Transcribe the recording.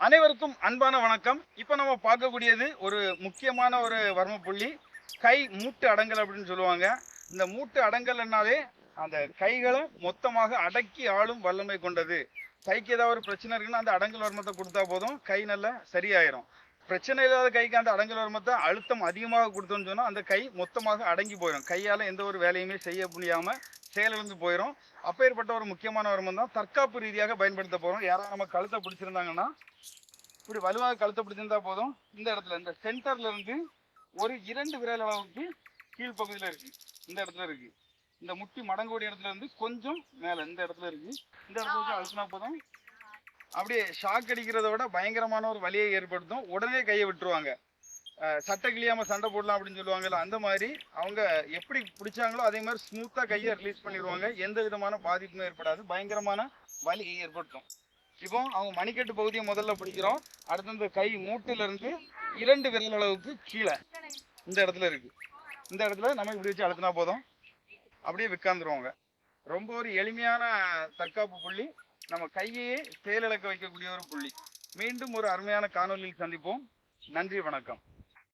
அனைவருக்கும் அன்பான வணக்கம். இப்போ நம்ம பார்க்கக்கூடியது ஒரு முக்கியமான ஒரு வர்ம புள்ளி கை மூட்டு அடங்கல் அப்படின்னு சொல்லுவாங்க. இந்த மூட்டு அடங்கல்னாலே அந்த கைகளை மொத்தமாக அடக்கி ஆளும் வல்லமை கொண்டது. கைக்கு ஏதாவது ஒரு பிரச்சனை இருக்குன்னா அந்த அடங்கல் வர்மத்தை கொடுத்தா போதும். கை நல்லா சரியாயிரும். பிரச்சனை இல்லாத கைக்கு அந்த அடங்கல் வர்மத்தை அழுத்தம் அதிகமாக கொடுத்தோம்னு சொன்னா அந்த கை மொத்தமாக அடங்கி போயிடும் கையால எந்த ஒரு வேலையுமே செய்ய முடியாம செயலிழந்து போயிடும் அப்பேற்பட்ட ஒரு முக்கியமான வருமம் தான் தற்காப்பு ரீதியாக பயன்படுத்த போகிறோம் யாராவது நம்ம கழுத்தை பிடிச்சிருந்தாங்கன்னா இப்படி வலுவாக கழுத்தை பிடிச்சிருந்தா போதும். இந்த இடத்துல இந்த சென்டர்ல இருந்து ஒரு இரண்டு விரல் அளவுக்கு கீழ்ப்பகுதியில் இருக்கு. இந்த இடத்துல இருக்கு. இந்த முட்டி மடங்கோடி இடத்துல இருந்து கொஞ்சம் மேலே இந்த இடத்துல இருக்கு. இந்த இடத்துல வச்சு அழுத்தினா போதும். அப்படியே ஷாக் அடிக்கிறத விட பயங்கரமான ஒரு வலியை ஏற்படுத்தும். உடனே கையை விட்டுருவாங்க. சட்டை கிளியாம சண்டை போடலாம் அப்படின்னு சொல்லுவாங்கல்ல அந்த மாதிரி அவங்க எப்படி பிடிச்சாங்களோ அதே மாதிரி ஸ்மூத்தா கையை ரிலீஸ் பண்ணிடுவாங்க. எந்த விதமான பாதிப்பும் ஏற்படாது. பயங்கரமான வலி ஏற்படுத்தும் இப்போ அவங்க மணிக்கட்டு பகுதியை முதல்ல பிடிக்கிறோம். அடுத்து இந்த கை மூட்டுல இருந்து இரண்டு விரல் அளவுக்கு கீழே இந்த இடத்துல இருக்கு. இந்த இடத்துல நம்ம இப்படி வச்சு அழுத்தினா போதும். அப்படியே விற்காந்துருவாங்க ரொம்ப ஒரு எளிமையான தற்காப்பு புள்ளி. நம்ம கையையே செயலிழக்க வைக்கக்கூடிய ஒரு புள்ளி. மீண்டும் ஒரு அருமையான காணொலியில் சந்திப்போம். நன்றி வணக்கம்.